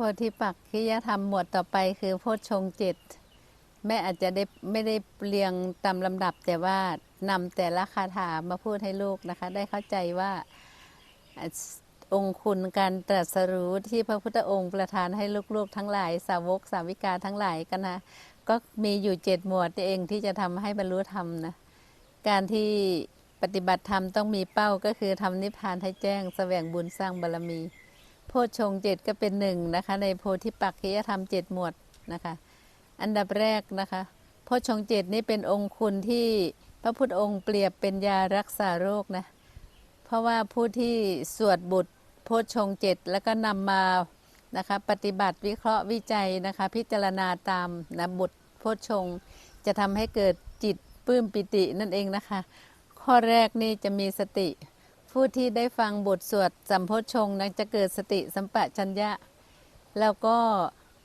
พธิปักขิยธรรมหมวดต่อไปคือโพชฌงเจ็ดแม่อาจจะได้ไม่ได้เรียงตามลำดับแต่ว่านำแต่ละคาถามาพูดให้ลูกนะคะ ได้เข้าใจว่าองคุณการตรัสรู้ที่พระพุทธองค์ประทานให้ลูกๆ ทั้งหลายสาวกสาวิกาทั้งหลายกันนะก็มีอยู่เจ็ดหมวดเองที่จะทำให้บรรลุธรรมนะการที่ปฏิบัติธรรมต้องมีเป้าก็คือทำนิพพานให้แจ้งแสวงบุญสร้างบารมี โพชงเจ็ดก็เป็นหนึ่งนะคะ ในโพธิปักขิยธรรมเจ็ดหมวดนะคะ อันดับแรกนะคะโพชงเจ็ดนี้เป็นองค์คุณที่พระพุทธองค์เปรียบเป็นยารักษาโรคนะ เพราะว่าผู้ที่สวดบุตรโพชงเจ็ดแล้วก็นำมานะคะปฏิบัติวิเคราะห์วิจัยนะคะ พิจารณาตามนะบุตรโพชงจะทำให้เกิดจิตปลื้มปิตินั่นเองนะคะ ข้อแรกนี่จะมีสติ ผู้ที่ได้ฟังบทสวดสัมโพชฌงค์นั้นจะเกิดสติสัมปชัญญะ แล้วก็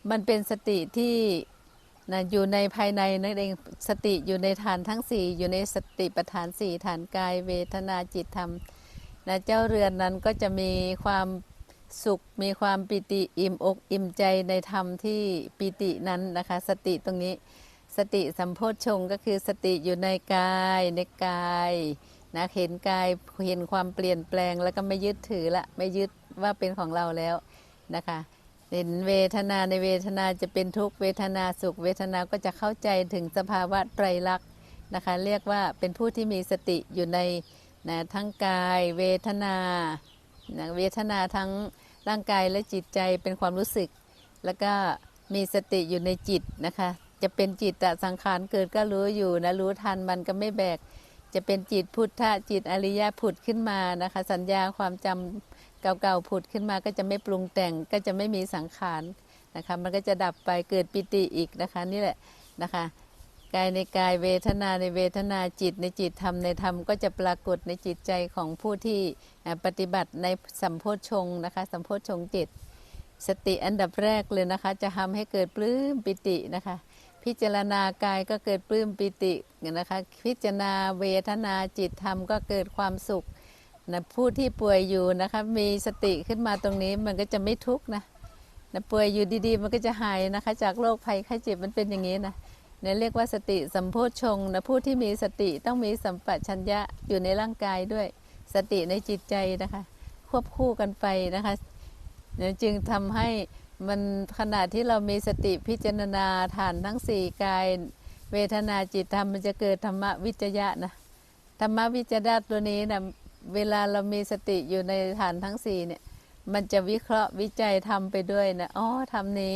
มันเป็นสติที่นะอยู่ในภายในนั่นเองสติอยู่ในฐานทั้งสี่อยู่ในสติปัฏฐานสี่ฐานกายเวทนาจิตธรรมนะเจ้าเรือนนั้นก็จะมีความสุขมีความปิติอิ่มอกอิ่มใจในธรรมที่ปิตินั้นนะคะ สติตรงนี้ สติสัมโพชฌงก็คือสติอยู่ในกายในกาย นะเห็นกายเห็นความเปลี่ยนแปลงแล้วก็ไม่ยึดถือละไม่ยึดว่าเป็นของเราแล้วนะคะเห็นเวทนาในเวทนาจะเป็นทุกเวทนาสุข เวทนาก็จะเข้าใจถึงสภาวะไตรลักษณ์นะคะ เรียกว่าเป็นผู้ที่มีสติอยู่ในนะทั้งกายเวทนานะเวทนาทั้งร่างกายและจิตใจเป็นความรู้สึก แล้วก็มีสติอยู่ในจิตนะคะ จะเป็นจิตตสังขารเกิดก็รู้อยู่นะรู้ทันมันก็ไม่แบก จะเป็นจิตพุทธะจิตอริยะผุดขึ้นมานะคะ สัญญาความจำเก่าๆผุดขึ้นมาก็จะไม่ปรุงแต่งก็จะไม่มีสังขารนะคะ มันก็จะดับไปเกิดปิติอีกนะคะนี่แหละนะคะกายในกายเวทนาในเวทนาจิตในจิตธรรมในธรรมก็จะปรากฏในจิตใจของผู้ที่ปฏิบัติในสัมโพชงนะคะ สัมโพชงจ็ดสติอันดับแรกเลยนะคะ จะทำให้เกิดปลื้มปิตินะคะ พิจารณากายก็เกิดปลื้มปิตินะคะพิจารณาเวทนาจิตธรรมก็เกิดความสุขนะผู้ที่ป่วยอยู่นะคะมีสติขึ้นมาตรงนี้มันก็จะไม่ทุกข์นะนะป่วยอยู่ดีๆ มันก็จะหายนะคะ จากโรคภัยไข้เจ็บมันเป็นอย่างนี้นะเนี่ยเรียกว่าสติสัมโพชงนะผู้ที่มีสติต้องมีสัมปชัญญะอยู่ในร่างกายด้วยสติในจิตใจนะคะ ควบคู่กันไปนะคะเนี่ยจึงทำให้ มันขณะที่เรามีสติพิจารณาฐานทั้งสี่กาย เวทนาจิตธรรมมันจะเกิดธรรมวิจยะนะธรรมวิจยะตัวนี้นะเวลาเรามีสติอยู่ในฐานทั้งสี่เนี่ย มันจะวิเคราะห์วิจัยทำไปด้วยนะอ๋อธรรมนี้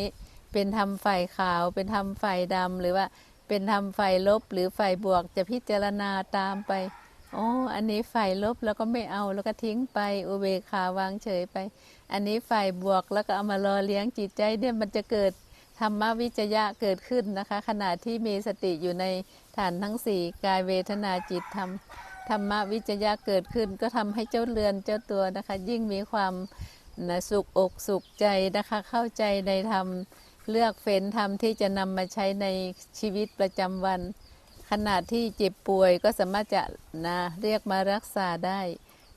เป็นธรรมฝ่ายขาว เป็นธรรมฝ่ายดำหรือว่าเป็นธรรมฝ่ายลบหรือฝ่ายบวกจะพิจารณาตามไป อ๋อ อันนี้ฝ่ายลบแล้วก็ไม่เอาแล้วก็ทิ้งไปอุเบกขาวางเฉยไป อันนี้ฝ่ายบวกแล้วก็เอามารอเลี้ยงจิตใจเนี่ยมันจะเกิดธรรมวิจยะเกิดขึ้นนะคะ ขณะที่มีสติอยู่ในฐานทั้งสี่กายเวทนาจิตธรรมธรรมวิจยะเกิดขึ้น ก็ทำให้เจ้าเรือนเจ้าตัวนะคะ ยิ่งมีความนะสุขอกสุขใจนะคะ เข้าใจในธรรมเลือกเฟ้นธรรมที่จะนำมาใช้ในชีวิตประจำวัน ขณะที่เจ็บป่วยก็สามารถจะนะเรียกมารักษาได้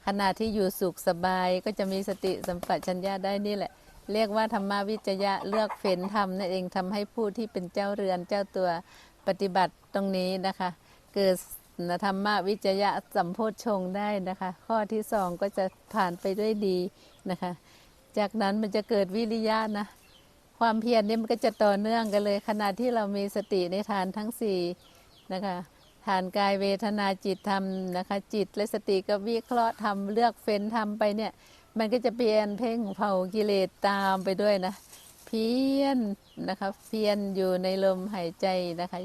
ขณะที่อยู่สุขสบายก็จะมีสติสัมปชัญญะได้นี่แหละ เรียกว่าธรรมวิจยะเลือกเฟ้นธรรมนั่นเองทำให้ผู้ที่เป็นเจ้าเรือนเจ้าตัวปฏิบัติตรงนี้นะคะเกิดธรรมวิจยะสัมโพชฌงได้นะคะ ข้อที่สองก็จะผ่านไปด้วยดีนะคะ จากนั้นมันจะเกิดวิริยะนะความเพียรนี่มันก็จะต่อเนื่องกันเลย ขณะที่เรามีสติในฐานทั้งสี่ นะคะฐานกายเวทนาจิตธรรมนะคะจิตและสติก็วิเคราะห์ทำเลือกเฟ้นทำไปเนี่ยมันก็จะเปลี่ยนเพ่งเผากิเลสตามไปด้วยนะเพียนนะคะเพียนอยู่ในลมหายใจนะคะ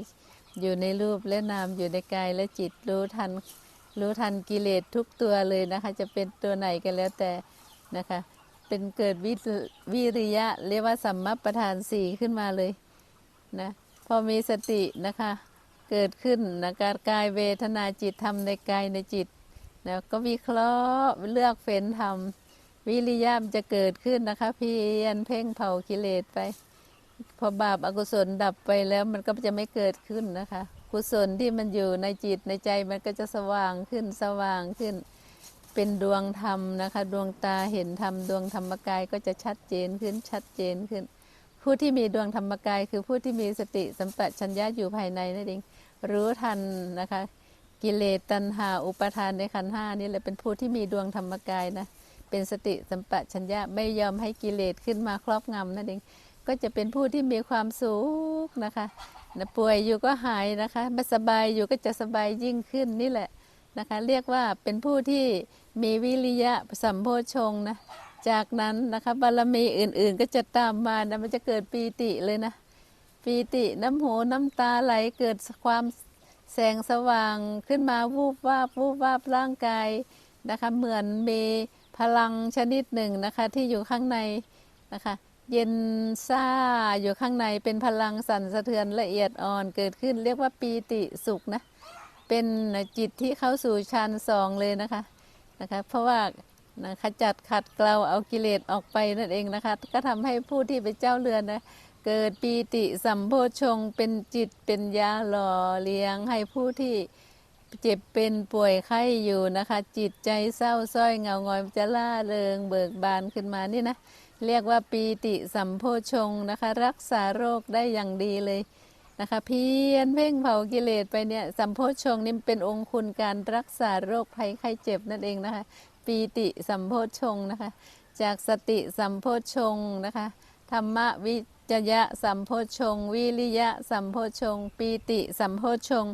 อยู่ในรูปและนามอยู่ในกายและจิตรู้ทันรู้ทันกิเลสทุกตัวเลยนะคะจะเป็นตัวไหนกันแล้วแต่นะคะเป็นเกิดวิริวิริยะเรียกว่าสัมมาประธานสี่ขึ้นมาเลยนะพอมีสตินะคะ เกิดขึ้นนะการกายเวทนาจิตทำในกายในจิตนะก็วิเคราะห์เลือกเฟ้นทำวิริยะมจะเกิดขึ้นนะคะเพียรเพ่งเผากิเลสไป พอบาปอกุศลดับไปแล้วมันก็จะไม่เกิดขึ้นนะคะ กุศลที่มันอยู่ในจิตในใจมันก็จะสว่างขึ้นสว่างขึ้น เป็นดวงธรรมนะคะ ดวงตาเห็นธรรมดวงธรรมกายก็จะชัดเจนขึ้นชัดเจนขึ้น ผู้ที่มีดวงธรรมกาย คือผู้ที่มีสติสัมปชัญญะอยู่ภายในนั่นเอง รู้ทันนะคะ กิเลสตัณหาอุปทานในขันห้านี่แหละเป็นผู้ที่มีดวงธรรมกายนะเป็นสติสัมปชัญญะไม่ยอมให้กิเลสขึ้นมาครอบงำนั่นเองก็จะเป็นผู้ที่มีความสุขนะคะนะป่วยอยู่ก็หายนะคะไม่สบายอยู่ก็จะสบายยิ่งขึ้นนี่แหละนะคะ เรียกว่าเป็นผู้ที่มีวิริยะสัมโพชงนะ จากนั้นนะคะบารมีอื่นๆ ก็จะตามมานะมันจะเกิดปีติเลยนะ ปีติน้ำหูน้ำตาไหลเกิดความแสงสว่างขึ้นมาวูบวาบวูบวาบร่างกายนะคะเหมือนมีพลังชนิดหนึ่งนะคะที่อยู่ข้างในนะคะเย็นซ่าอยู่ข้างในเป็นพลังสั่นสะเทือนละเอียดอ่อนเกิดขึ้น เรียกว่าปีติสุขนะเป็นจิตที่เข้าสู่ฌานสองเลยนะคะนะคะเพราะว่านะขจัดขัดเกลาเอากิเลสออกไปนั่นเองนะคะก็ทำให้ผู้ที่เป็นเจ้าเรือนนะ เกิดปีติสัมโพชงเป็นจิตเป็นยาหล่อเลี้ยงให้ผู้ที่เจ็บเป็นป่วยไข้อยู่นะคะ จิตใจเศร้าส้อยเงางอยจะล่าเริงเบิกบานขึ้นมานี่นะ เรียกว่าปีติสัมโพชงนะคะ รักษาโรคได้อย่างดีเลยนะคะเพียรเพ่งเผากิเลสไปเนี่ยสัมโพชงนี่เป็นองค์คุณการรักษาโรคภัยไข้เจ็บนั่นเองนะคะ ปีติสัมโพชงนะคะ จากสติสัมโพชงนะคะธรรมวิ จยะสัมโพชง วิริยะสัมโพชง ปีติสัมโพชง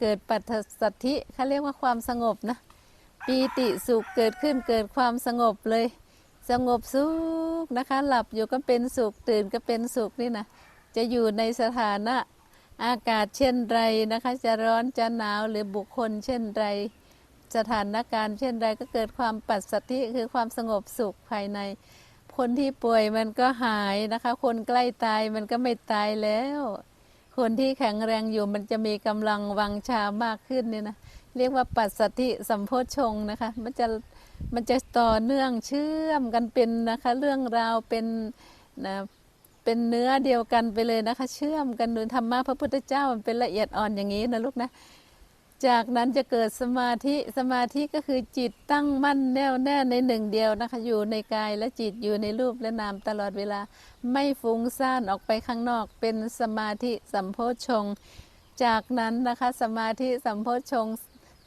เกิดปัจสัทธิเขาเรียกว่าความสงบนะ ปีติสุขเกิดขึ้นเกิดความสงบเลย สงบสุขนะคะ หลับอยู่ก็เป็นสุขตื่นก็เป็นสุขนี่นะจะอยู่ในสถานะอากาศเช่นไรนะคะ จะร้อนจะหนาวหรือบุคคลเช่นไร สถานการณ์เช่นไรก็เกิดความปัสสัทธิคือความสงบสุขภายใน คนที่ป่วยมันก็หายนะคะ คนใกล้ตายมันก็ไม่ตายแล้ว คนที่แข็งแรงอยู่มันจะมีกำลังวังชามากขึ้นเนี่ยนะเรียกว่าปัสสัทธิสัมโพชงนะคะ มันจะมันจะต่อเนื่องเชื่อมกันเป็นนะคะ เรื่องราวเป็นนะเป็นเนื้อเดียวกันไปเลยนะคะ เชื่อมกันโดยธรรมะพระพุทธเจ้ามันเป็นละเอียดอ่อนอย่างนี้นะลูกนะ จากนั้นจะเกิดสมาธิสมาธิก็คือจิตตั้งมั่นแน่วแน่ในหนึ่งเดียวนะคะ อยู่ในกายและจิตอยู่ในรูปและนามตลอดเวลา ไม่ฟุ้งซ่านออกไปข้างนอกเป็นสมาธิสัมโพชง จากนั้นนะคะสมาธิสัมโพชง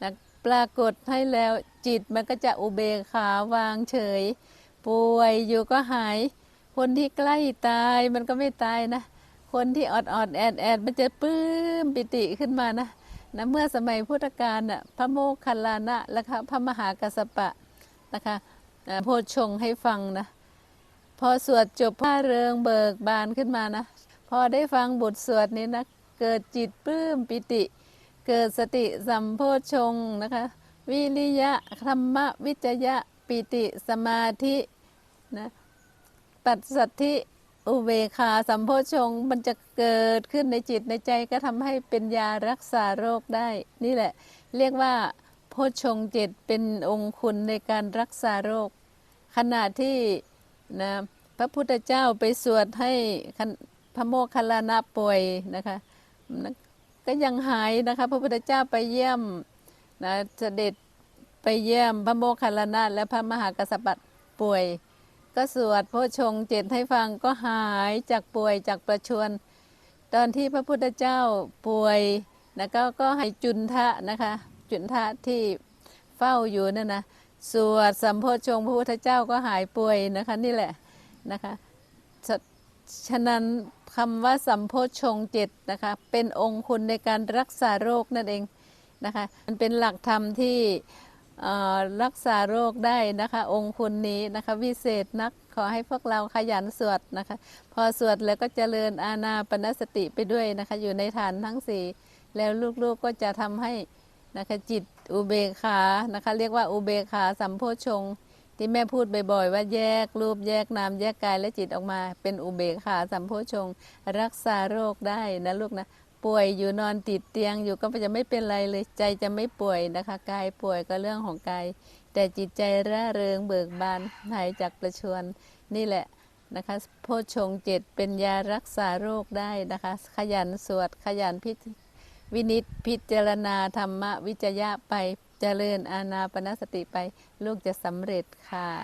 นะปรากฏให้แล้วจิตมันก็จะอุเบกขาวางเฉย ป่วยอยู่ก็หาย คนที่ใกล้ตายมันก็ไม่ตายนะ คนที่อดอดแอดแอดมันจะปื้มปิติขึ้นมานะ นะเมื่อสมัยพุทธกาลน่ะพระโมคคัลลานะและพระมหากัสสปะนะคะโพชฌงให้ฟังนะพอสวดจบผ้าเริงเบิกบานขึ้นมานะ พอได้ฟังบทสวดนี้นะเกิดจิตปลื้มปิติ เกิดสติสัมโพชฌงนะคะ วิริยะธรรมวิจยะปิติสมาธินะปัสสัทธิ อุเบกขาสัมโพชงมันจะเกิดขึ้นในจิตในใจก็ทำให้เป็นยารักษาโรคได้ นี่แหละ เรียกว่าโพชงเจ็ดเป็นองค์คุณในการรักษาโรค ขณะที่นะพระพุทธเจ้าไปสวดให้พระโมคคัลลานะป่วยนะคะนะก็ยังหายนะคะพระพุทธเจ้าไปเยี่ยมนะเสด็จไปเยี่ยมพระโมคคัลลานะและพระมหากัสสปะป่วย ก็สวดโพชงเจ็ดให้ฟังก็หายจากป่วยจากประชวรตอนที่พระพุทธเจ้าป่วยนะก็ก็ให้จุนทะนะคะ จุนทะที่เฝ้าอยู่นั่นนะสวดสัมโพชงพระพุทธเจ้าก็หายป่วยนะคะนี่แหละนะคะฉะฉะนั้นคำว่าสัมโพชงเจ็ดนะคะเป็นองค์คุณในการรักษาโรคนั่นเองนะคะมันเป็นหลักธรรมที่ รักษาโรคได้นะคะ องค์คุณนี้นะคะวิเศษนักขอให้พวกเราขยันสวดนะคะ พอสวดแล้วก็เจริญอาณาปณสติไปด้วยนะคะ อยู่ในฐานทั้งสี่แล้วลูกๆก็จะทำให้นะคะจิตอุเบกขานะคะ เรียกว่าอุเบกขาสัมโพชง ที่แม่พูดบ่อยๆว่าแยกรูปแยกนามแยกกายและจิตออกมา เป็นอุเบกขาสัมโพชง รักษาโรคได้นะลูกนะ ป่วยอยู่นอนติดเตียงอยู่ก็จะไม่เป็นไรเลยใจจะไม่ป่วยนะคะกายป่วยก็เรื่องของกายแต่จิตใจร่าเริงเบิกบานหายจากประชวรนี่แหละนะคะโพชงเจ็ดเป็นยารักษาโรคได้นะคะ ขยันสวดขยันพิวินิจพิจารณาธรรมวิจยะไปเจริญอานาปนสติไป ลูกจะสำเร็จค่ะ